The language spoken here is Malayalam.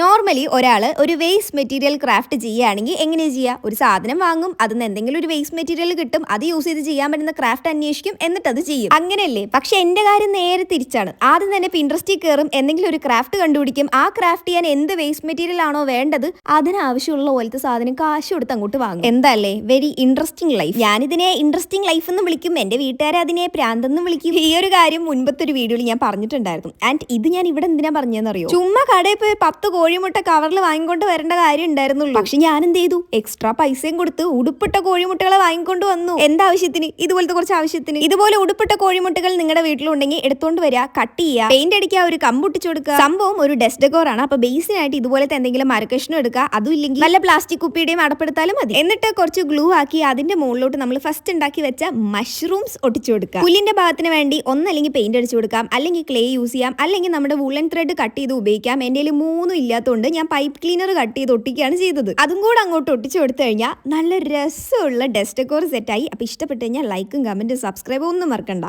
നോർമലി ഒരാൾ ഒരു വേസ്റ്റ് മെറ്റീരിയൽ ക്രാഫ്റ്റ് ചെയ്യുകയാണെങ്കിൽ എങ്ങനെ ചെയ്യുക? ഒരു സാധനം വാങ്ങും അതിന് എന്തെങ്കിലും ഒരു വേസ്റ്റ് മെറ്റീരിയൽ കിട്ടും അത് യൂസ് ചെയ്ത് ചെയ്യാൻ പറ്റുന്ന ക്രാഫ്റ്റ് അന്വേഷിക്കും എന്നിട്ട് അത് ചെയ്യും. അങ്ങനെയല്ലേ? പക്ഷെ എന്റെ കാര്യം നേരെ തിരിച്ചാണ്. ആദ്യം തന്നെ പിൻട്രസ്റ്റിൽ കയറും എന്തെങ്കിലും ഒരു ക്രാഫ്റ്റ് കണ്ടുപിടിക്കും. ആ ക്രാഫ്റ്റ് ചെയ്യാൻ എന്ത് വേസ്റ്റ് മെറ്റീരിയൽ ആണോ വേണ്ടത് അതിനാവശ്യമുള്ള പോലത്തെ സാധനം കാശ് കൊടുത്ത് അങ്ങോട്ട് വാങ്ങും. എന്തല്ലേ വെരി ഇൻട്രസ്റ്റിംഗ് ലൈഫ് ഞാനിതിനെ ഇൻട്രസ്റ്റിംഗ് ലൈഫ് എന്ന് വിളിക്കും. എന്റെ വീട്ടുകാരെ അതിനെ പ്രാന്തെന്ന് വിളിക്കും. ഈ ഒരു കാര്യം മുൻപത്തെ ഒരു വീഡിയോയിൽ ഞാൻ പറഞ്ഞിട്ടുണ്ടായിരുന്നു. ആൻഡ് ഇത് ഞാൻ ഇവിടെ എന്തിനാ പറഞ്ഞതെന്നറിയോ? ചുമ്മാ കടയിൽ പോയി പത്ത് കോഴിമുട്ട കവറിൽ വാങ്ങിക്കൊണ്ട് വരേണ്ട കാര്യം ഉണ്ടായിരുന്നുള്ളൂ. പക്ഷെ ഞാൻ എന്ത് ചെയ്തു എക്സ്ട്രാ പൈസയും കൊടുത്ത് ഉടുപ്പിട്ട കോഴിമുട്ടകളെ വാങ്ങിക്കൊണ്ട് വന്നു. എന്താവശ്യത്തിന്? ഇതുപോലത്തെ കുറച്ച് ആവശ്യത്തിന്. ഇതുപോലെ ഉടുപ്പിട്ട കോഴിമുട്ടകൾ നിങ്ങളുടെ വീട്ടിലുണ്ടെങ്കിൽ എടുത്തോണ്ട് വരിക കട്ട് ചെയ്യുക പെയിന്റ് അടിക്കുക ഒരു കമ്പൊട്ടിച്ചു കൊടുക്കുക സംഭവം ഒരു ഡെസ്റ്റ് ഡെക്കോർ ആണ്. അപ്പൊ ബേസിനായിട്ട് ഇതുപോലത്തെ എന്തെങ്കിലും മരക്കഷ്ണം എടുക്കുക അതും ഇല്ലെങ്കിൽ നല്ല പ്ലാസ്റ്റിക് കുപ്പിയുടെയും അടപ്പെടുത്താലും മതി. എന്നിട്ട് കുറച്ച് ഗ്ലൂ ആക്കി അതിന്റെ മുകളിലോട്ട് നമ്മൾ ഫസ്റ്റ് ഉണ്ടാക്കി വെച്ച മഷ്റൂംസ് ഒട്ടിച്ചു കൊടുക്കുക പുല്ലിന്റെ ഭാഗത്തിന് വേണ്ടി ഒന്നല്ലെങ്കിൽ പെയിന്റ് അടിച്ചു കൊടുക്കാം. അല്ലെങ്കിൽ ക്ലേ യൂസ് ചെയ്യാം. അല്ലെങ്കിൽ നമ്മുടെ വുളൻ ത്രെഡ് കട്ട് ചെയ്ത് ഉപയോഗിക്കാം. എന്റെ മൂന്നും മൂന്നും ഇല്ലാത്തതുകൊണ്ട് ഞാൻ പൈപ്പ് ക്ലീനർ കട്ട് ചെയ്ത് ഒട്ടിക്കുകയാണ് ചെയ്തത്. അതും കൂടെ അങ്ങോട്ട് ഒട്ടിച്ചു കൊടുത്തു കഴിഞ്ഞാൽ നല്ല രസമുള്ള ഡെസ്റ്റ് ഡെക്കോർ സെറ്റായി അപ്പോൾ ഇഷ്ടപ്പെട്ടു കഴിഞ്ഞാൽ ലൈക്കും കമന്റും സബ്സ്ക്രൈബും ഒന്നും മറക്കണ്ട.